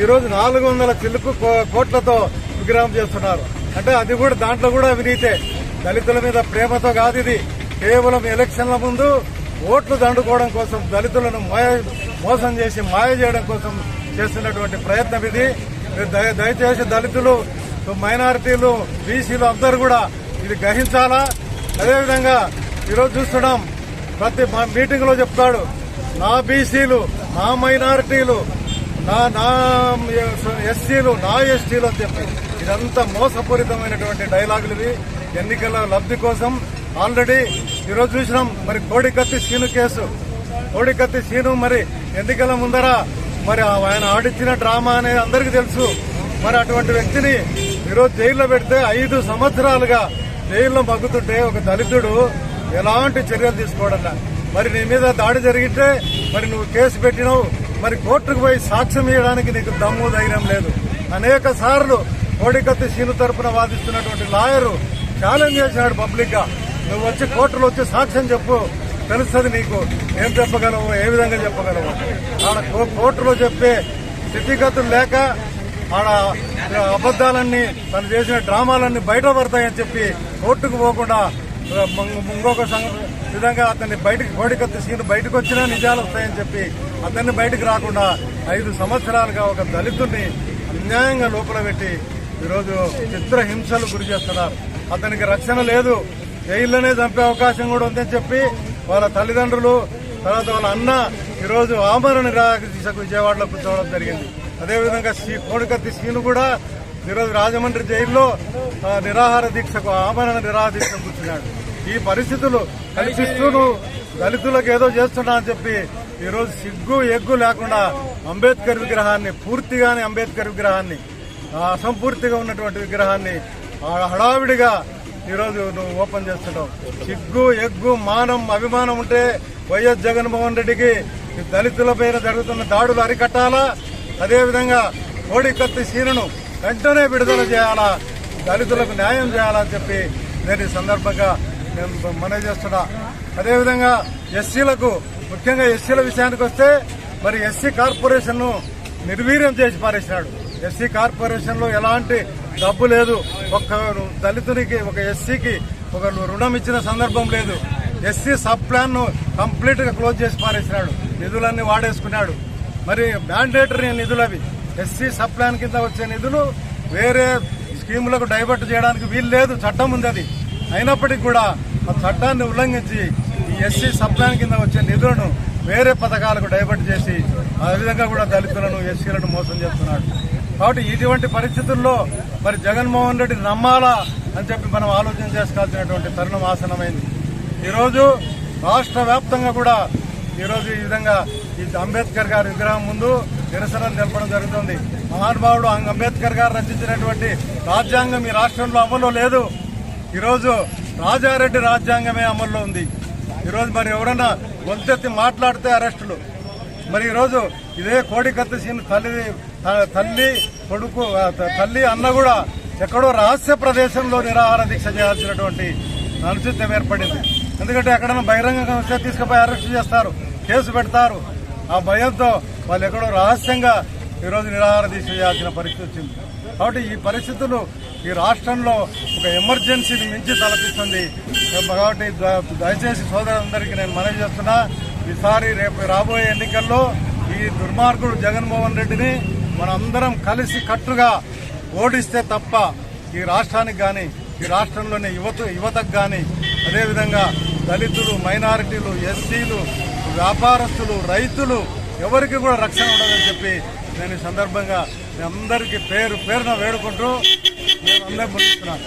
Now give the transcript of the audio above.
ఈరోజు నాలుగు వందల చిలుకు కో- కోట్లతో విగ్రహం చేస్తున్నారు. అంటే అది కూడా దాంట్లో కూడా అవినీతే. దళితుల మీద ప్రేమతో కాదు ఇది. కేవలం ఎలక్షన్ల ముందు ఓట్లు దండుకోవడం కోసం దళితులను మోసం చేసి మాయ చేయడం కోసం చేస్తున్నటువంటి ప్రయత్నం ఇది. దయ- దయచేసి దళితులు మైనారిటీలు బీసీలు అందరూ కూడా ఇది గ్రహించాలా? అదేవిధంగా ఈరోజు చూస్తున్నాం ప్రతి మీటింగ్లో చెప్తాడు నా బీసీలు నా మైనారిటీలు నా నా ఎస్సీలు నా ఎస్టీలు అని చెప్పి ఇదంతా మోసపూరితమైనటువంటి డైలాగులు ఇవి. ఎన్నికల లబ్ధి కోసం ఆల్రెడీ ఈరోజు చూసినాం. మరి కోడికత్తి సీను కేసు. కోడికత్తి సీను మరి ఎన్నికల ముందర మరి ఆయన ఆడిచ్చిన డ్రామా అనేది అందరికీ తెలుసు. మరి అటువంటి వ్యక్తిని ఈరోజు జైల్లో పెడితే ఐదు సంవత్సరాలుగా జైల్లో మగ్గుతుంటే ఒక దళితుడు ఎలాంటి చర్యలు తీసుకోవడం మరి నీ మీద దాడి జరిగితే మరి నువ్వు కేసు పెట్టినావు. మరి కోర్టుకు పోయి సాక్ష్యం ఇవ్వడానికి నీకు దమ్ము ధైర్యం లేదు. అనేక సార్లు కోడికత్తి సీను తరపున వాదిస్తున్నటువంటి లాయరు ఛాలెంజ్ చేసినాడు పబ్లిక్గా నువ్వు వచ్చి కోర్టులో వచ్చి సాక్ష్యం చెప్పు. తెలుస్తుంది నీకు. ఏం చెప్పగలవు? ఏ విధంగా చెప్పగలవు? ఆడ కో- కోర్టులో చెప్పే స్థితిగతులు లేక ఆడ అబద్దాలన్నీ తను చేసిన డ్రామాలన్నీ బయట పడతాయని చెప్పి కోర్టుకు పోకుండా ఇంకొక విధంగా అతన్ని బయటకు కోడికత్తి సీను బయటకు వచ్చినా నిజాలు వస్తాయని చెప్పి అతన్ని బయటకు రాకుండా ఐదు సంవత్సరాలుగా ఒక దళితుడిని అన్యాయంగా లోపల పెట్టి ఈరోజు చిత్రహింసలు గురి చేస్తున్నారు. అతనికి రక్షణ లేదు. జైల్లోనే చంపే అవకాశం కూడా ఉందని చెప్పి వాళ్ళ తల్లిదండ్రులు తర్వాత వాళ్ళ అన్న ఈరోజు ఆమరణ నిరాకరించకు విజయవాడలో కూర్చోవడం జరిగింది. అదేవిధంగా శ్రీ కోడికత్తి శ్రీను కూడా ఈరోజు రాజమండ్రి జైల్లో నిరాహార దీక్షకు ఆమరణ నిరాహార దీక్ష కూర్చున్నాడు. ఈ పరిస్థితులు కల్పిస్తూను దళితులకు ఏదో చేస్తున్నా అని చెప్పి ఈరోజు సిగ్గు ఎగ్గు లేకుండా అంబేద్కర్ విగ్రహాన్ని పూర్తిగానే అంబేద్కర్ విగ్రహాన్ని అసంపూర్తిగా ఉన్నటువంటి విగ్రహాన్ని ఆ హడావిడిగా ఈరోజు నువ్వు ఓపెన్ చేస్తున్నావు. సిగ్గు ఎగ్గు మానం అభిమానం ఉంటే వైఎస్ జగన్మోహన్ రెడ్డికి దళితుల పైన జరుగుతున్న దాడులు అరికట్టాలా? అదేవిధంగా కోడి కత్తి సీనును వెంటనే విడుదల చేయాలా? దళితులకు న్యాయం చేయాలని చెప్పి నేను ఈ సందర్భంగా నేను మనవి చేస్తున్నా. అదేవిధంగా ఎస్సీలకు ముఖ్యంగా ఎస్సీల విషయానికి వస్తే మరి ఎస్సీ కార్పొరేషన్ను నిర్వీర్యం చేసి పారేసినాడు. ఎస్సీ కార్పొరేషన్లో ఎలాంటి డబ్బు లేదు. ఒక దళితునికి ఒక ఎస్సీకి ఒక రుణం ఇచ్చిన సందర్భం లేదు. ఎస్సీ సబ్ ప్లాన్ను కంప్లీట్గా క్లోజ్ చేసి పారేసినాడు. నిధులన్నీ వాడేసుకున్నాడు. మరి మ్యాండేటరీ నిధులు అవి. ఎస్సీ సబ్ ప్లాన్ కింద వచ్చే నిధులు వేరే స్కీములకు డైవర్ట్ చేయడానికి వీలు లేదు చట్టం ఉంది అది. అయినప్పటికీ కూడా ఆ చట్టాన్ని ఉల్లంఘించి ఈ ఎస్సీ సబ్ ప్లాన్ కింద వచ్చే నిధులను వేరే పథకాలకు డైవర్ట్ చేసి ఆ విధంగా కూడా దళితులను ఎస్సీలను మోసం చేస్తున్నాడు కాబట్టి ఇటువంటి పరిస్థితుల్లో మరి జగన్మోహన్ రెడ్డి నమ్మాలా అని చెప్పి మనం ఆలోచన చేసుకోవాల్సినటువంటి తరుణం ఆసనమైంది ఈరోజు రాష్ట్ర వ్యాప్తంగా కూడా ఈరోజు ఈ విధంగా ఈ అంబేద్కర్ గారి విగ్రహం ముందు నిరసనలు తెలపడం జరుగుతుంది. మహానుభావుడు అంబేద్కర్ గారు రచించినటువంటి రాజ్యాంగం ఈ రాష్ట్రంలో అమలు లేదు. ఈరోజు రాజారెడ్డి రాజ్యాంగమే అమల్లో ఉంది. ఈరోజు మరి ఎవరన్నా గొంతెత్తి మాట్లాడితే అరెస్టులు. మరి ఈరోజు ఇదే కోడికత్తి సీన్ తల్లి తల్లి కొడుకు త- తల్లి అన్న కూడా ఎక్కడో రహస్య ప్రదేశంలో నిరాహార దీక్ష చేయాల్సినటువంటి అనుచితం ఏర్పడింది. ఎందుకంటే ఎక్కడైనా బహిరంగంగా వస్తే తీసుకుపోయి అరెస్ట్ చేస్తారు కేసు పెడతారు. ఆ భయంతో వాళ్ళు ఎక్కడో రహస్యంగా ఈరోజు నిరాహార దీక్ష చేయాల్సిన పరిస్థితి వచ్చింది. కాబట్టి ఈ పరిస్థితులు ఈ రాష్ట్రంలో ఒక ఎమర్జెన్సీని మించి తలపిస్తుంది. కాబట్టి ద- దయచేసి సోదరులందరికీ నేను మనవి చేస్తున్నా ఈసారి రేపు రాబోయే ఎన్నికల్లో ఈ దుర్మార్గుడు జగన్మోహన్ రెడ్డిని మనందరం కలిసి కట్టుగా ఓడిస్తే తప్ప ఈ రాష్ట్రానికి కానీ ఈ రాష్ట్రంలోని యువత యువతకు కానీ అదేవిధంగా దళితులు మైనారిటీలు ఎస్సీలు వ్యాపారస్తులు రైతులు ఎవరికి కూడా రక్షణ ఉండదని చెప్పి నేను ఈ సందర్భంగా మీ అందరికీ పేరు పేరున వేడుకుంటూ నేను అందరూ ముగిస్తున్నాను